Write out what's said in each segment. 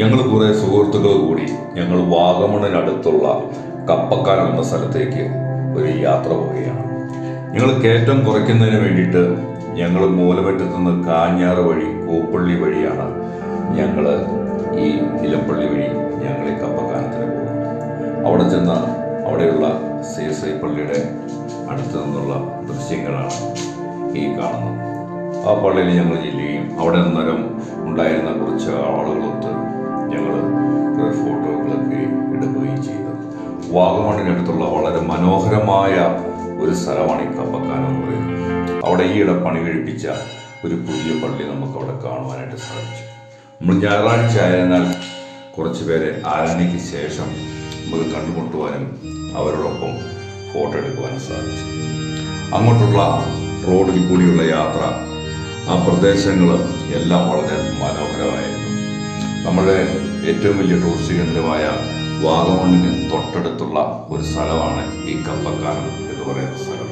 ഞങ്ങൾ കുറേ സുഹൃത്തുക്കൾ കൂടി ഞങ്ങൾ വാഗമണിനടുത്തുള്ള കപ്പക്കാനം എന്ന സ്ഥലത്തേക്ക് ഒരു യാത്ര പോവുകയാണ്. ഞങ്ങൾ കയറ്റം കുറയ്ക്കുന്നതിന് വേണ്ടിയിട്ട് ഞങ്ങൾ മൂലമറ്റത്ത് നിന്ന് കാഞ്ഞാറ് വഴി കൂപ്പള്ളി വഴിയാണ് ഞങ്ങൾ ഈ ഇലപ്പള്ളി വഴി ഞങ്ങൾ ഈ കപ്പക്കാനത്തിന് പോകുന്നത്. അവിടെ ചെന്ന് അവിടെയുള്ള സി എസ് ഐ പള്ളിയുടെ അടുത്ത് നിന്നുള്ള ദൃശ്യങ്ങളാണ് ഈ കാണുന്നത്. ആ പള്ളിയിൽ ഞങ്ങൾ ചെല്ലുകയും അവിടെ അന്നേരം ഉണ്ടായിരുന്ന കുറച്ച് ആളുകളൊത്ത് ഞങ്ങൾ കുറേ ഫോട്ടോകളൊക്കെ എടുക്കുകയും ചെയ്തു. വാഗമണിനടുത്തുള്ള വളരെ മനോഹരമായ ഒരു സ്ഥലമാണ് ഈ കപ്പക്കാനം എന്ന് പറയുന്നത്. അവിടെ ഈയിടെ പണി കഴിപ്പിച്ച ഒരു പുതിയ പള്ളി നമുക്ക് അവിടെ കാണുവാനായിട്ട് സാധിച്ചു. നമ്മൾ ഞായറാഴ്ച ആയതിനാൽ കുറച്ച് പേരെ ആരാധനയ്ക്ക് ശേഷം നമുക്ക് കണ്ടുമുട്ടുവാനും അവരോടൊപ്പം ഫോട്ടോ എടുക്കുവാനും സാധിച്ചു. അങ്ങോട്ടുള്ള റോഡിൽ കൂടിയുള്ള യാത്ര ആ പ്രദേശങ്ങൾ എല്ലാം വളരെ മനോഹരമായിരുന്നു. നമ്മുടെ ഏറ്റവും വലിയ ടൂറിസ്റ്റ് കേന്ദ്രമായ വാഗമണ്ണിന് തൊട്ടടുത്തുള്ള ഒരു സ്ഥലമാണ് ഈ കപ്പക്കാരൻ എന്ന് പറയുന്ന സ്ഥലം.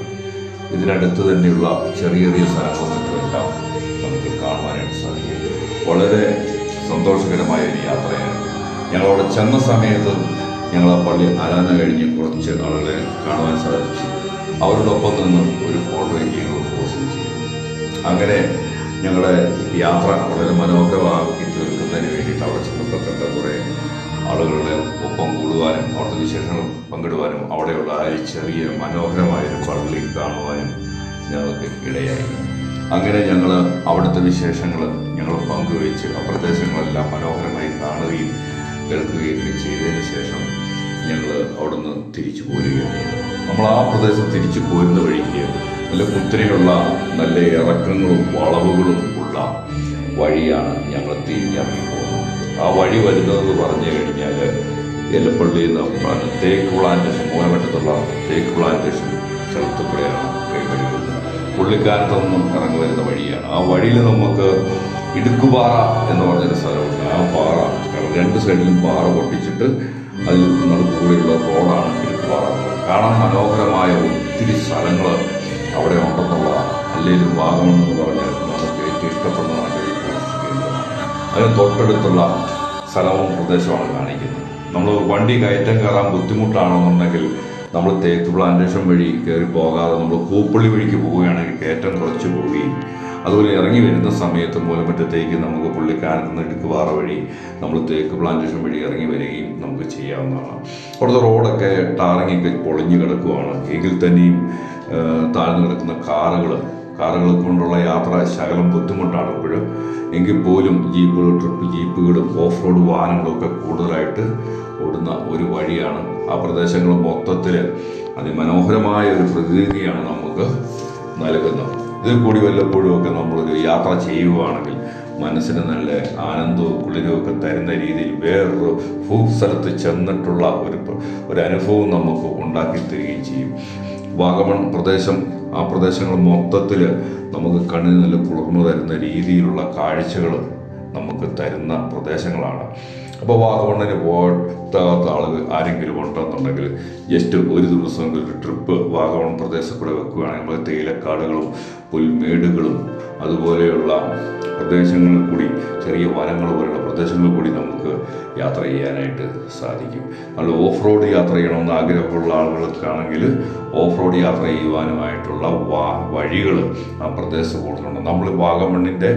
ഇതിനടുത്ത് തന്നെയുള്ള ചെറിയ ചെറിയ സ്ഥലങ്ങളെല്ലാം നമുക്ക് കാണുവാനായിട്ട് സാധിക്കും. വളരെ സന്തോഷകരമായ ഒരു യാത്രയാണ്. ഞങ്ങളവിടെ ചെന്ന സമയത്ത് ഞങ്ങൾ ആ പള്ളി ആരാധന കഴിഞ്ഞ് കുറച്ച് ആളുകളെ കാണുവാൻ സാധിച്ചു. അവരോടൊപ്പം നിന്ന് ഒരു ഫോട്ടോ ഞങ്ങൾ പോസ്റ്റ് ചെയ്തു. അങ്ങനെ ഞങ്ങളുടെ യാത്ര വളരെ മനോഹരമാക്കി തീർക്കുന്നതിന് വേണ്ടിയിട്ട് അവിടെ ചെന്നപ്പെട്ട കുറേ ആളുകളുടെ ഒപ്പം കൂടുവാനും അവിടുത്തെ വിശേഷങ്ങൾ പങ്കിടുവാനും അവിടെയുള്ള ആ ചെറിയ മനോഹരമായൊരു പള്ളി കാണുവാനും ഞങ്ങൾക്ക് ഇടയായി. അങ്ങനെ ഞങ്ങൾ അവിടുത്തെ വിശേഷങ്ങൾ ഞങ്ങൾ പങ്കുവെച്ച് ആ പ്രദേശങ്ങളെല്ലാം മനോഹരമായി കാണുകയും കേൾക്കുകയും ഒക്കെ ചെയ്തതിന് ശേഷം ഞങ്ങൾ അവിടുന്ന് തിരിച്ചു പോരുകയാണ് നമ്മൾ ആ പ്രദേശം തിരിച്ചു പോരുന്ന വഴിക്ക് നല്ല ഒത്തിരിയുള്ള നല്ല ഇറക്കങ്ങളും വളവുകളും ഉള്ള വഴിയാണ് ഞങ്ങൾ തിരിഞ്ഞിറങ്ങി ആ വഴി വരുന്നത് പറഞ്ഞു കഴിഞ്ഞാൽ എലപ്പള്ളിയിൽ നിന്ന് തേക്ക് പ്ലാന്റേഷൻ മൂലമറ്റത്തുള്ള തേക്ക് പ്ലാന്റേഷൻ സ്ഥലത്ത് കൂടെയാണ് പുള്ളിക്കാരത്ത് നിന്നും ഇറങ്ങി വരുന്ന വഴിയാണ്. ആ വഴിയിൽ നമുക്ക് ഇടുക്കുപാറ എന്ന് പറഞ്ഞൊരു സ്ഥലമുണ്ട്. ആ പാറ രണ്ട് സൈഡിലും പാറ പൊട്ടിച്ചിട്ട് അതിൽ നടുക്കൂടെയുള്ള റോഡാണ് ഇടുക്കുപാറ. കാണാൻ മനോഹരമായ ഒത്തിരി സ്ഥലങ്ങൾ അവിടെ ഉണ്ടെന്നുള്ളതാണ് അല്ലെങ്കിൽ എന്ന് പറഞ്ഞാൽ നമുക്ക് ഏറ്റവും ഇഷ്ടപ്പെടുന്ന നല്ലൊരു ടൂറിസ്റ്റ് കേന്ദ്രമാണ് അതിന് തൊട്ടടുത്തുള്ള സ്ഥലവും പ്രദേശമാണ് കാണിക്കുന്നത്. നമ്മൾ വണ്ടി കയറ്റം കയറാൻ ബുദ്ധിമുട്ടാണെന്നുണ്ടെങ്കിൽ നമ്മൾ തേക്ക് പ്ലാന്റേഷൻ വഴി കയറി പോകാതെ നമ്മൾ കൂപ്പള്ളി വഴിക്ക് പോവുകയാണെങ്കിൽ കയറ്റം കുറച്ച് പോവുകയും അതുപോലെ ഇറങ്ങി വരുന്ന സമയത്ത് മൂലമറ്റത്തേക്ക് നമുക്ക് പുള്ളിക്കാരത്ത് നിന്ന് ഇടുക്കുപാറ വഴി നമ്മൾ തേക്ക് പ്ലാന്റേഷൻ വഴി ഇറങ്ങി വരികയും നമുക്ക് ചെയ്യാവുന്നതാണ്. അവിടുത്തെ റോഡൊക്കെ ടാറിങ്ങൊക്കെ പൊളിഞ്ഞു കിടക്കുവാണ്. എങ്കിൽ തന്നെയും താഴ്ന്നു കിടക്കുന്ന കാറുകൾ കാറുകൾ കൊണ്ടുള്ള യാത്ര ശകലം ബുദ്ധിമുട്ടാണ് ഇപ്പോഴും. എങ്കിൽ പോലും ജീപ്പുകൾ ട്രിപ്പ് ജീപ്പുകളും ഓഫ് റോഡ് വാഹനങ്ങളൊക്കെ കൂടുതലായിട്ട് ഓടുന്ന ഒരു വഴിയാണ് ആ പ്രദേശങ്ങൾ മൊത്തത്തിൽ അതിമനോഹരമായ ഒരു പ്രകൃതിയാണ് നമുക്ക് നൽകുന്നത്. ഇതിൽ കൂടി വല്ലപ്പോഴും ഒക്കെ നമ്മളൊരു യാത്ര ചെയ്യുകയാണെങ്കിൽ മനസ്സിന് നല്ല ആനന്ദവും കുളിരും ഒക്കെ തരുന്ന രീതിയിൽ വേറൊരു ഭൂസ്ഥലത്ത് ചെന്നിട്ടുള്ള ഒരു ഒരു അനുഭവം നമുക്ക് ഉണ്ടാക്കി തരികയും ചെയ്യും. വാഗമൺ പ്രദേശം ആ പ്രദേശങ്ങൾ മൊത്തത്തിൽ നമുക്ക് കണ്ണിന് നല്ല കുളിർമ തരുന്ന രീതിയിലുള്ള കാഴ്ചകൾ നമുക്ക് തരുന്ന പ്രദേശങ്ങളാണ്. അപ്പോൾ വാഗമണ്ണിന് പോകാത്ത ആളുകൾ ആരെങ്കിലും ഉണ്ടെന്നുണ്ടെങ്കിൽ ജസ്റ്റ് ഒരു ദിവസം ഒരു ട്രിപ്പ് വാഗമൺ പ്രദേശത്ത് കൂടെ വെക്കുകയാണെങ്കിൽ നമ്മൾ തേയിലക്കാടുകളും പുൽമേടുകളും അതുപോലെയുള്ള പ്രദേശങ്ങളിൽ കൂടി ചെറിയ വനങ്ങൾ പോലെയുള്ള പ്രദേശങ്ങളിൽ കൂടി നമുക്ക് യാത്ര ചെയ്യാനായിട്ട് സാധിക്കും. നമ്മൾ ഓഫ് റോഡ് യാത്ര ചെയ്യണമെന്ന് ആഗ്രഹമുള്ള ആളുകൾക്കാണെങ്കിൽ ഓഫ് റോഡ് യാത്ര ചെയ്യുവാനുമായിട്ടുള്ള വാ വഴികൾ ആ പ്രദേശത്ത് കൂടുതലുണ്ട്. നമ്മൾ വാഗമണ്ണിന്റെ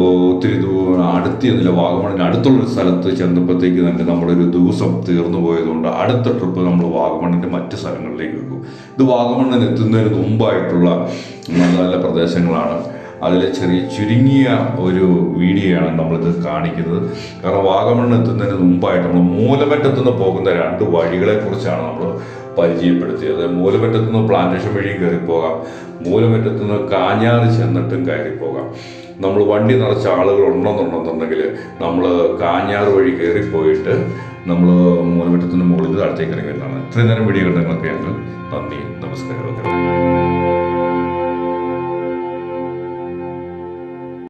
ഒത്തിരി ദൂരം അടുത്തിരുന്നില്ല വാഗമണിന് അടുത്തുള്ള സ്ഥലത്ത് ചെന്നപ്പോഴത്തേക്ക് തന്നെ നമ്മളൊരു ദിവസം തീർന്നു പോയതുകൊണ്ട് അടുത്ത ട്രിപ്പ് നമ്മൾ വാഗമണിന്റെ മറ്റ് സ്ഥലങ്ങളിലേക്ക് വെക്കും. ഇത് വാഗമണ്ണിന് എത്തുന്നതിന് മുമ്പായിട്ടുള്ള നല്ല നല്ല പ്രദേശങ്ങളാണ്. അതിലെ ചെറിയ ചുരുങ്ങിയ ഒരു വീഡിയോയാണ് നമ്മളിത് കാണിക്കുന്നത്. കാരണം വാഗമൺ എത്തുന്നതിന് മുമ്പായിട്ട് നമ്മൾ മൂലമറ്റത്തുനിന്ന് പോകുന്ന രണ്ട് വഴികളെ കുറിച്ചാണ് നമ്മൾ പരിചയപ്പെടുത്തിയത്. മൂലമറ്റത്തുനിന്ന് പ്ലാന്റേഷൻ വഴിയും കയറി പോകാം. മൂലമറ്റത്തുനിന്ന് കാഞ്ഞാറ് ചെന്നിട്ടും കയറി പോകാം. നമ്മൾ വണ്ടി നിറച്ച ആളുകൾ ഉണ്ടെന്നുണ്ടെന്നുണ്ടെങ്കിൽ നമ്മൾ കാഞ്ഞാറ് വഴി കയറിപ്പോയിട്ട് നമ്മൾ മൂലമറ്റത്തിന് മുകളിൽ താഴത്തേക്ക് ഇറങ്ങി വരുന്നതാണ്. ഇത്രയും നേരം വീഡിയോ ഞങ്ങൾ നന്ദി നമസ്കാരം